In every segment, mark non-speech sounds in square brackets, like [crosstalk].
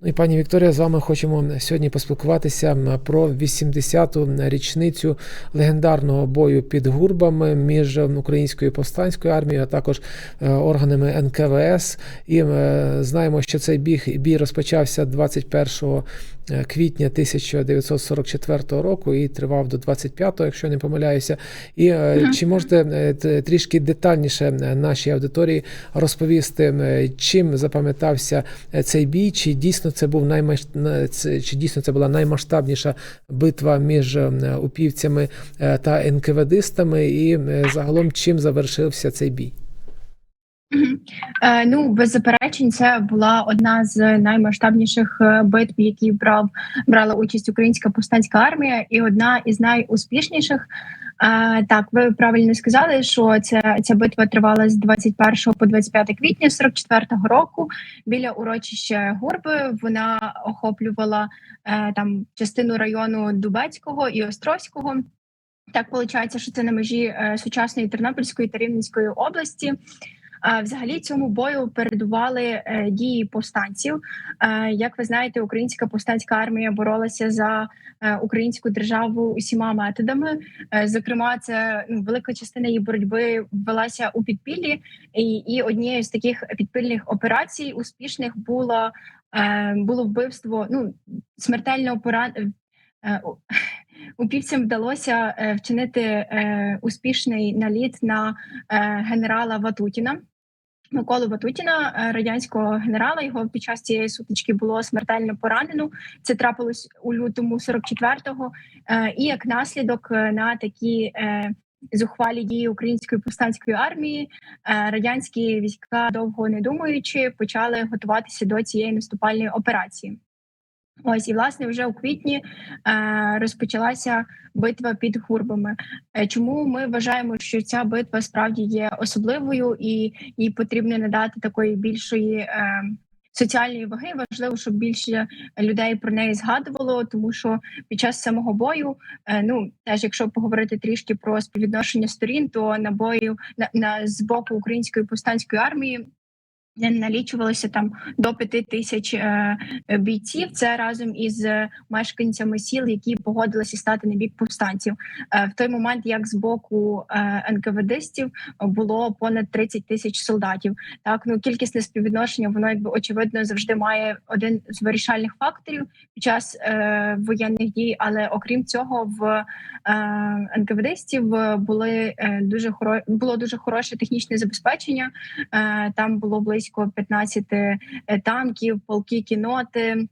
Ну і пані Вікторія, з вами хочемо сьогодні поспілкуватися про 80-ту річницю легендарного бою під гурбами між українською повстанською армією, а також е, органами НКВС. І е, знаємо, що цей біг бій розпочався 21 е, квітня 1944 року і тривав до 25-го, якщо не помиляюся. І чи можете трішки детальніше нашій аудиторії розповісти, чим запам'ятався цей бій? Чи дійсно це був наймаш... чи дійсно це була наймасштабніша битва між е, упівцями е, та НКВДистами? І загалом чим завершився цей бій? Е, ну, без заперечень, це була одна з наймасштабніших е, битв, в якій брав брала участь українська повстанська армія, і одна із найуспішніших. Так, ви правильно сказали, що ця, ця битва тривала з 21 по 25 квітня 44-го року біля урочища Гурби. Вона охоплювала е, там частину району Дубецького і Острозького. Так виходить, що це на межі е, сучасної Тернопільської та Рівненської області. Взагалі цьому бою передували е, дії повстанців. Як ви знаєте, українська повстанська армія боролася за е, українську державу усіма методами. Е, Зокрема, це ну, велика частина її боротьби велася у підпіллі, і, і однією з таких підпільних операцій успішних було, було вбивство. Ну смертельно поран... [laughs] Упівцям вдалося вчинити успішний наліт на генерала Ватутіна. Миколу Ватутіна, е, радянського генерала, його під час цієї сутички було смертельно поранено. Це трапилось у лютому 44-го. Е, І як наслідок е, на такі зухвалі дії української повстанської армії, радянські війська, довго не думаючи, почали готуватися до цієї наступальної операції. Ось і власне вже у квітні е, розпочалася битва під гурбами. Е, чому ми вважаємо, що ця битва справді є особливою і їй потрібно надати такої більшої е, соціальної ваги? Важливо, щоб більше людей про неї згадувало, тому що під час самого бою, е, ну теж якщо поговорити трішки про співвідношення сторін, то на бою на, на з боку української повстанської армії. Налічувалося там до п'яти тисяч е, бійців. Це разом із мешканцями сіл, які погодилися стати на бік повстанців. Е, в той момент, як з боку е, НКВДстів було понад 30 тисяч солдатів. Так ну кількісне співвідношення, воно якби очевидно завжди має один з вирішальних факторів під час е, воєнних дій. Але окрім цього, в е, НКВДстів були е, дуже хоро... було дуже хороше технічне забезпечення. Е, Там було близько 15 е, танків, полки кіноти.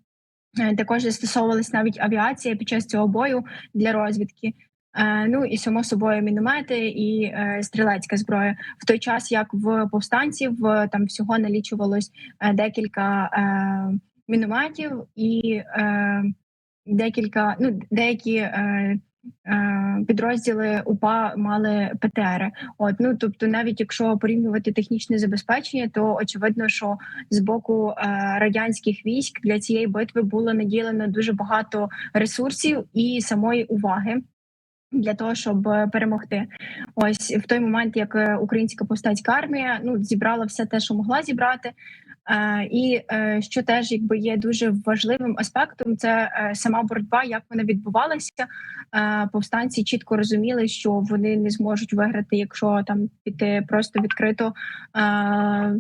Е, Також застосовувалась навіть авіація під час цього бою для розвідки. Е, Ну і само собою міномети і стрілецька зброя. В той час як в повстанців там всього налічувалось декілька мінометів і декілька, ну деякі підрозділи УПА мали ПТРи. От ну тобто, навіть якщо порівнювати технічне забезпечення, то очевидно, що з боку е, радянських військ для цієї битви було наділено дуже багато ресурсів і самої уваги. Для того щоб е, перемогти, ось в той момент, як е, українська повстанська армія ну зібрала все те, що могла зібрати, Е, і е, що теж якби є дуже важливим аспектом, це е, сама боротьба, як вона відбувалася. Е, Повстанці чітко розуміли, що вони не зможуть виграти, якщо там піти просто відкрито. е,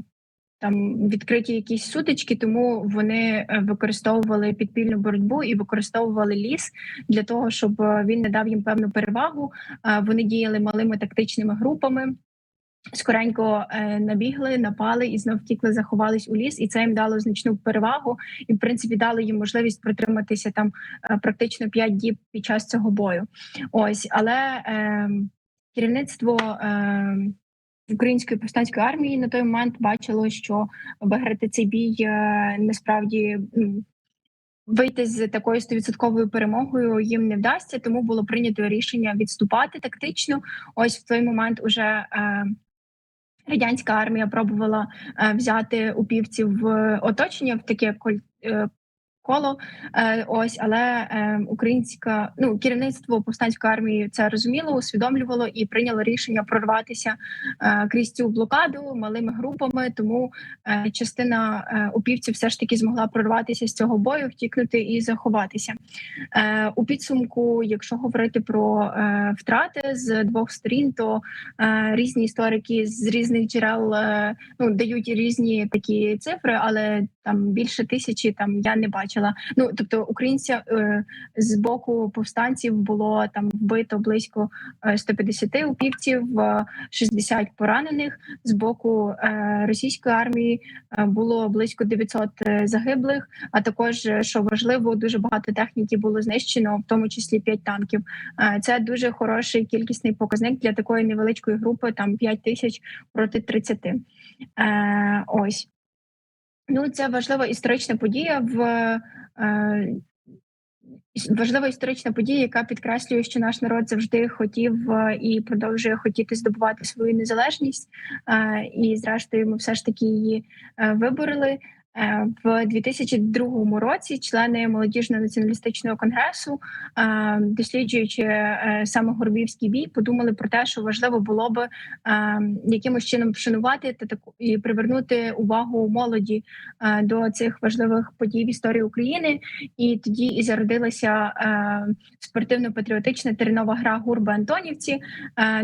Там відкриті якісь сутички, тому вони е, використовували підпільну боротьбу і використовували ліс для того, щоб е, він не дав їм певну перевагу. Е, Вони діяли малими тактичними групами скоренько е, набігли, напали і знов втікли, заховались у ліс, і це їм дало значну перевагу, і в принципі дало їм можливість протриматися там е, практично 5 діб під час цього бою. Ось, але е, керівництво. Е, Української повстанської армії на той момент бачило, що виграти цей бій е, насправді вийти з такою стовідсотковою перемогою їм не вдасться, тому було прийнято рішення відступати тактично. Ось в той момент уже е, радянська армія пробувала е, взяти упівців в оточення в таке е, коло. Е, ось, але е, українська ну керівництво повстанської армії це розуміло, усвідомлювало і прийняло рішення прорватися е, крізь цю блокаду малими групами. Тому частина упівців все ж таки змогла прорватися з цього бою, втікнути і заховатися. У підсумку, якщо говорити про втрати з двох сторін, то різні історики з різних джерел ну дають різні такі цифри, але там більше тисячі там я не бачила. Ну тобто, українця е, з боку повстанців було там вбито близько е, 150 упівців, е, 60 поранених. З боку е, російської армії е, було близько 900 загиблих. А також е, що важливо, дуже багато техніки було знищено, в тому числі 5 танків. Е, Це дуже хороший кількісний показник для такої невеличкої групи, там 5 тисяч проти 30. Е, Ось. Ну, це важлива історична подія в е, важлива історична подія, яка підкреслює, що наш народ завжди хотів е, і продовжує хотіти здобувати свою незалежність. Е, і, зрештою, ми все ж таки її вибороли. Е, В 2002 році члени молодіжно націоналістичного конгресу, е, досліджуючи е, саме Горбівський бій, подумали про те, що важливо було би якимось чином вшанувати та таку і привернути увагу молоді до цих важливих подій в історії України. І тоді і зародилася спортивно-патріотична теренова гра Гурби Антонівці.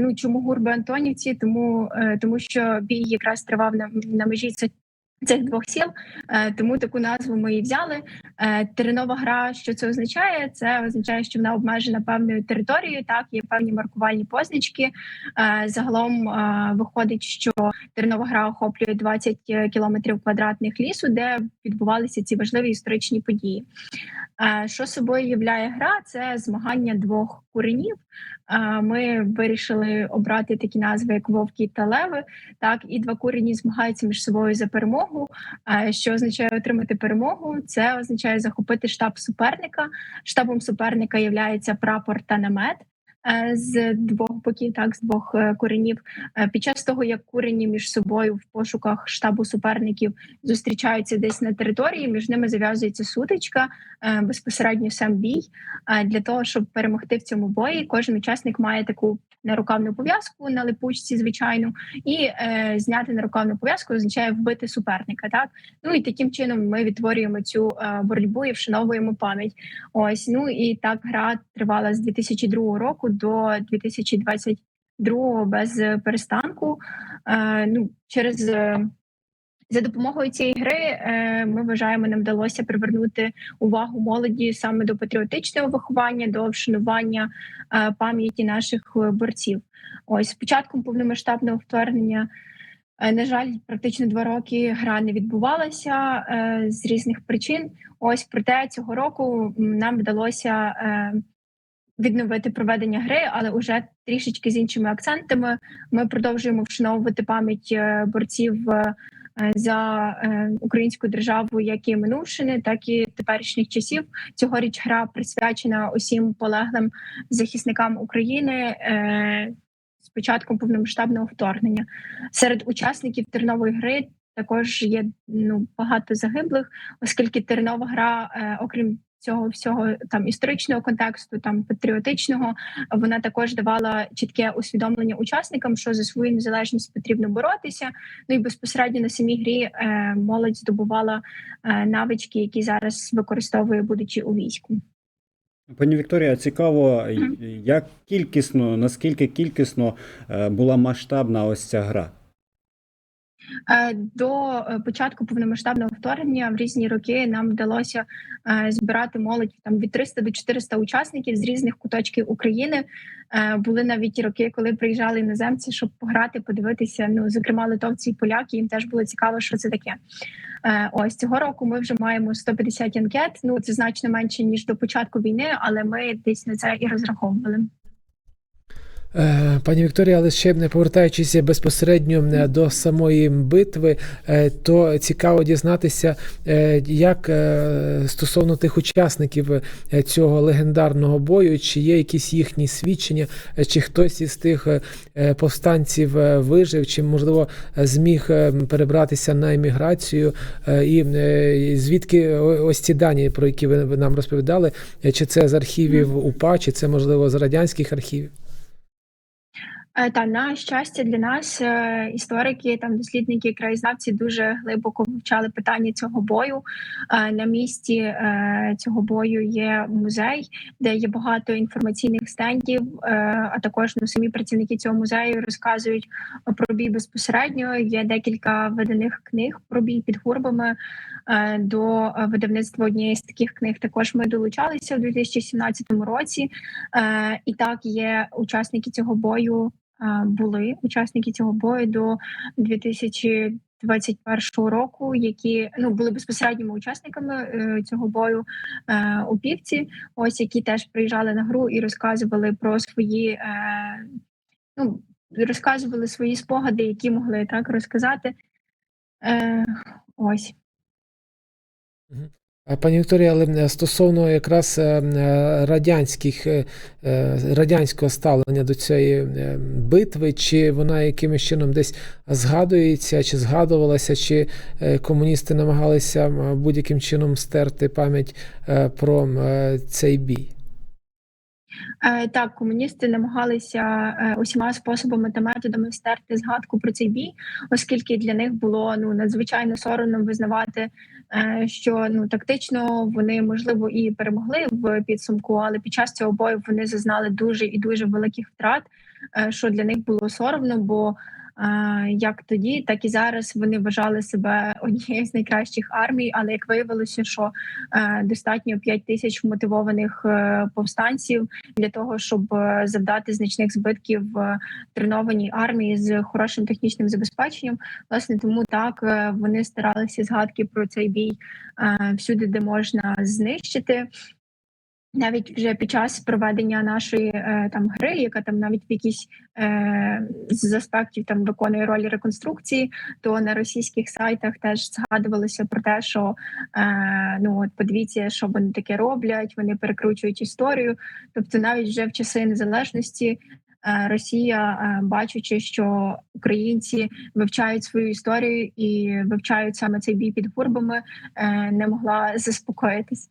Ну чому Гурби Антонівці? Тому, тому що бій якраз тривав на, на межі цих. Цих двох сіл, Е, тому таку назву ми і взяли. Е, Теренова гра, що це означає? Це означає, що вона обмежена певною територією. Так, є певні маркувальні позначки. Е, Загалом виходить, що теренова гра охоплює 20 кілометрів квадратних лісу, де відбувалися ці важливі історичні події. Що собою являє гра? Це змагання двох куренів. Ми вирішили обрати такі назви, як вовки та леви. Так, і два курені змагаються між собою за перемогу. Що означає отримати перемогу? Це означає захопити штаб суперника. Штабом суперника є прапор та намет. Е, З двох боків, так з двох е, коренів, Е, під час того, як курені між собою в пошуках штабу суперників зустрічаються десь на території, між ними зав'язується сутичка, безпосередньо сам бій. А Для того щоб перемогти в цьому бої, кожен учасник має таку нарукавну пов'язку на липучці, звичайну, і е, зняти нарукавну пов'язку означає вбити суперника. Так ну і таким чином ми відтворюємо цю е, боротьбу і вшановуємо пам'ять. Ось ну і так гра тривала з 2002 року до 2022 без перестанку. Е, ну через е, за допомогою цієї гри е, ми вважаємо, нам вдалося привернути увагу молоді саме до патріотичного виховання, до вшанування е, пам'яті наших е, борців. Ось з початком повномасштабного вторгнення. На жаль, практично два роки гра не відбувалася е, з різних причин. Ось проте цього року нам вдалося е, відновити проведення гри, але уже трішечки з іншими акцентами. Ми продовжуємо вшановувати пам'ять борців за е, українську державу, як і минувшини, так і теперішніх часів. Цьогоріч гра присвячена усім полеглим захисникам України. Е, з початком повномасштабного вторгнення серед учасників тернової гри також є ну багато загиблих, оскільки тернова гра, е, окрім цього всього там історичного контексту, там патріотичного, вона також давала чітке усвідомлення учасникам, що за свою незалежність потрібно боротися. Ну і безпосередньо на самій грі е, молодь здобувала е, навички, які зараз використовує, будучи у війську. Пані Вікторія, цікаво, як кількісно, наскільки кількісно е, була масштабна ось ця гра? Е, До е, початку повномасштабного вторгнення в різні роки нам вдалося е, збирати молодь там від 300 до 400 учасників з різних куточків України. Були навіть роки, коли приїжджали іноземці, щоб пограти, подивитися. Ну, зокрема, литовці і поляки. Їм теж було цікаво, що це таке. Ось цього року ми вже маємо 150 анкет. Ну це значно менше ніж до початку війни, але ми десь на це і розраховували. Е, Пані Вікторія, але ще не повертаючись безпосередньо е, до самої битви, е, то цікаво дізнатися, як стосовно тих учасників цього легендарного бою, чи є якісь їхні свідчення, чи хтось із тих повстанців вижив, чи можливо зміг перебратися на еміграцію, і звідки ось ці дані, про які ви нам розповідали, чи це з архівів УПА, чи це можливо з радянських архівів? Е, Та на щастя для нас е, історики, там дослідники, краєзнавці дуже глибоко вивчали питання цього бою. Е, На місці цього бою є музей, де є багато інформаційних стендів. А також ну, самі працівники цього музею розказують про бій безпосередньо. Є декілька виданих книг про бій під гурбами. До видавництва однієї з таких книг також ми долучалися у 2017 році. І так є учасники цього бою. Е, Були учасники цього бою до 2021 року, які ну були безпосередніми учасниками е, цього бою е, у півці. Ось які теж приїжджали на гру і розказували про свої е, ну розказували свої спогади, які могли так розказати. Е, ось. А, Пані Вікторія, але е, стосовно якраз е, е, радянських е, е, радянського ставлення до цієї е, битви, чи вона якимось чином десь згадується, чи згадувалася, чи е, комуністи намагалися будь-яким чином стерти пам'ять е, про е, цей бій? Е, Так, комуністи намагалися е, усіма способами та методами стерти згадку про цей бій, оскільки для них було ну надзвичайно соромно визнавати, е, що ну тактично вони можливо і перемогли в підсумку, але під час цього бою вони зазнали дуже і дуже великих втрат, що для них було соромно, бо як тоді, так і зараз вони вважали себе однією з найкращих армій, але як виявилося, що е, достатньо 5 тисяч мотивованих е, повстанців для того, щоб е, завдати значних збитків тренованій армії з хорошим технічним забезпеченням. Власне, тому так вони старалися згадки про цей бій всюди, де можна знищити. Навіть вже під час проведення нашої е, там гри, яка там навіть в якійсь е, з аспектів там виконує роль реконструкції, то на російських сайтах теж згадувалося про те, що е, ну от подивіться, що вони таке роблять, вони перекручують історію. Тобто, навіть вже в часи незалежності е, Росія, е, бачачи, що українці вивчають свою історію і вивчають саме цей бій під гурбами, е, не могла заспокоїтись.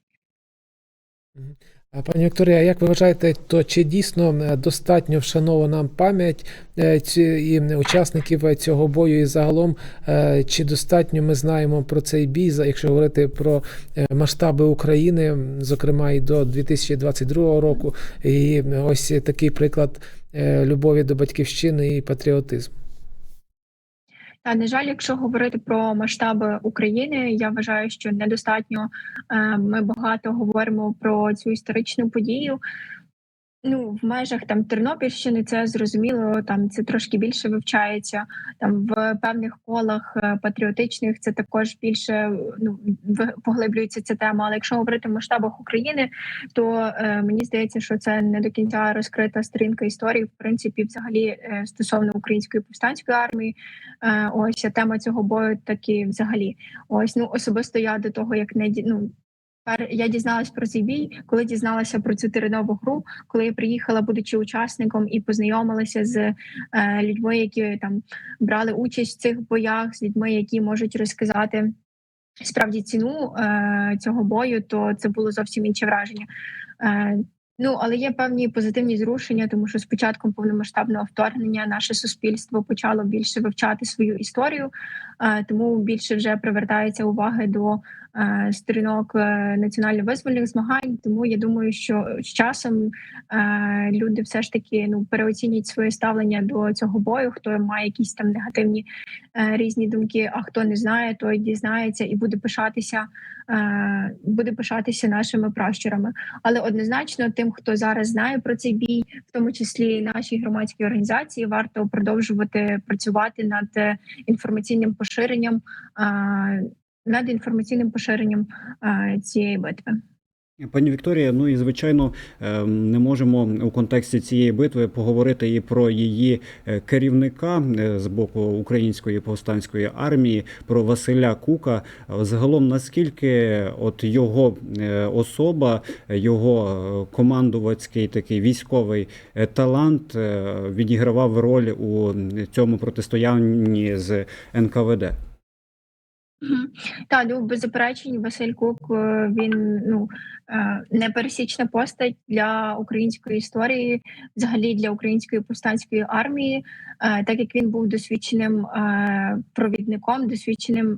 А, Пані Вікторія, як ви вважаєте, то чи дійсно е, достатньо вшанована пам'ять е, ці- і учасників е, цього бою, і загалом е, чи достатньо ми знаємо про цей бій, якщо говорити про е, масштаби України, зокрема і до 2022 року, і е, ось такий приклад е, любові до батьківщини і патріотизму? Та на жаль, якщо говорити про масштаби України, я вважаю, що недостатньо е, ми багато говоримо про цю історичну подію. Ну, в межах там Тернопільщини це зрозуміло, там це трошки більше вивчається. Там в певних колах е, патріотичних це також більше ну поглиблюється ця тема. Але якщо говорити в масштабах України, то е, мені здається, що це не до кінця розкрита сторінка історії, в принципі, взагалі е, стосовно української повстанської армії. Е, ось тема цього бою таки взагалі. Ось ну особисто я до того, як не ну, я дізналась про цей бій, коли дізналася про цю теренову гру, коли я приїхала, будучи учасником, і познайомилася з е, людьми, які там брали участь в цих боях, з людьми, які можуть розказати справді ціну е, цього бою, то це було зовсім інше враження. Е, Ну, але є певні позитивні зрушення, тому що з початком повномасштабного вторгнення наше суспільство почало більше вивчати свою історію, е, тому більше вже привертається уваги до сторінок е, національно-визвольних змагань. Тому я думаю, що з часом е, люди все ж таки ну переоцінять своє ставлення до цього бою. Хто має якісь там негативні е, різні думки, а хто не знає, той дізнається і буде пишатися, е, буде пишатися нашими пращурами. Але однозначно, тим, хто зараз знає про цей бій, в тому числі нашій громадській організації, варто продовжувати працювати над е, інформаційним поширенням, е, над інформаційним поширенням цієї битви. Пані Вікторія, ну і звичайно, е, не можемо у контексті цієї битви поговорити і про її е, керівника е, з боку української повстанської армії, про Василя Кука. Загалом, наскільки от його особа, його командувацький такий військовий талант відігравав роль у цьому протистоянні з НКВД? Мгм. Та ну без заперечень Василь Кук е, він ну е, непересічна постать для української історії, взагалі для української повстанської армії, е, так як він був досвідченим провідником, досвідченим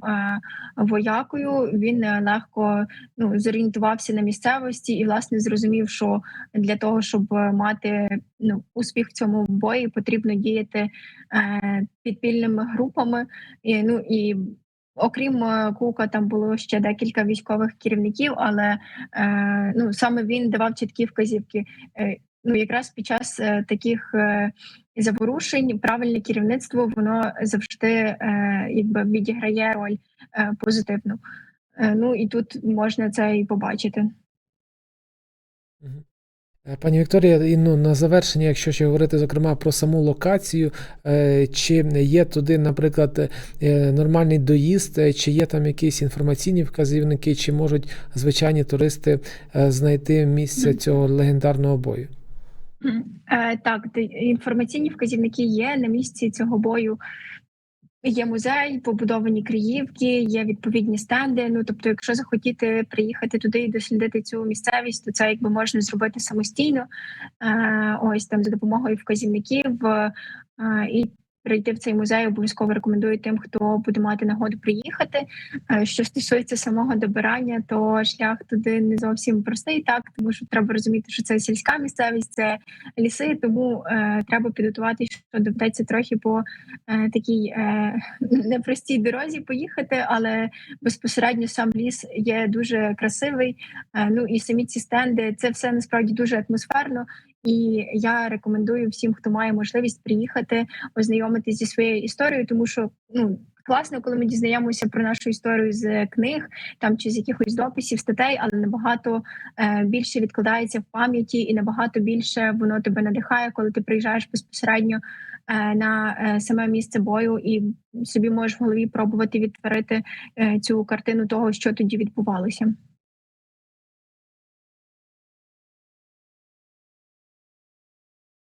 воякою. Він легко ну зорієнтувався на місцевості і власне зрозумів, що для того, щоб мати ну успіх в цьому бої, потрібно діяти підпільними групами. І, ну і Окрім е, Кука, там було ще декілька військових керівників, але е, ну саме він давав чіткі вказівки. Е, ну якраз під час е, таких е, заворушень правильне керівництво воно завжди е, якби відіграє роль е, позитивну. Е, ну і тут можна це і побачити. Е, Пані Вікторія, і ну, на завершення, якщо ще говорити зокрема про саму локацію, е, чи є туди, наприклад, е, нормальний доїзд, чи є там якісь інформаційні вказівники, чи можуть звичайні туристи знайти місце цього легендарного бою? Так, інформаційні вказівники є на місці цього бою. Є музей, побудовані криївки, є відповідні стенди. Ну тобто, якщо захотіти приїхати туди і дослідити цю місцевість, то це якби можна зробити самостійно. Е, ось там за допомогою вказівників е, і прийти в цей музей обов'язково рекомендую тим, хто буде мати нагоду приїхати. Е, Що стосується самого добирання, то шлях туди не зовсім простий, так тому що треба розуміти, що це сільська місцевість, це ліси, тому е, треба підготуватися, що доведеться трохи по е, такій е, непростій дорозі поїхати, але безпосередньо сам ліс є дуже красивий. Е, ну і самі ці стенди, це все насправді дуже атмосферно. І я рекомендую всім, хто має можливість приїхати, ознайомитись зі своєю історією, тому що ну. Класно, коли ми дізнаємося про нашу історію з книг там чи з якихось дописів, статей, але набагато е, більше відкладається в пам'яті, і набагато більше воно тебе надихає, коли ти приїжджаєш безпосередньо е, на е, саме місце бою, і собі можеш в голові пробувати відтворити е, цю картину того, що тоді відбувалося.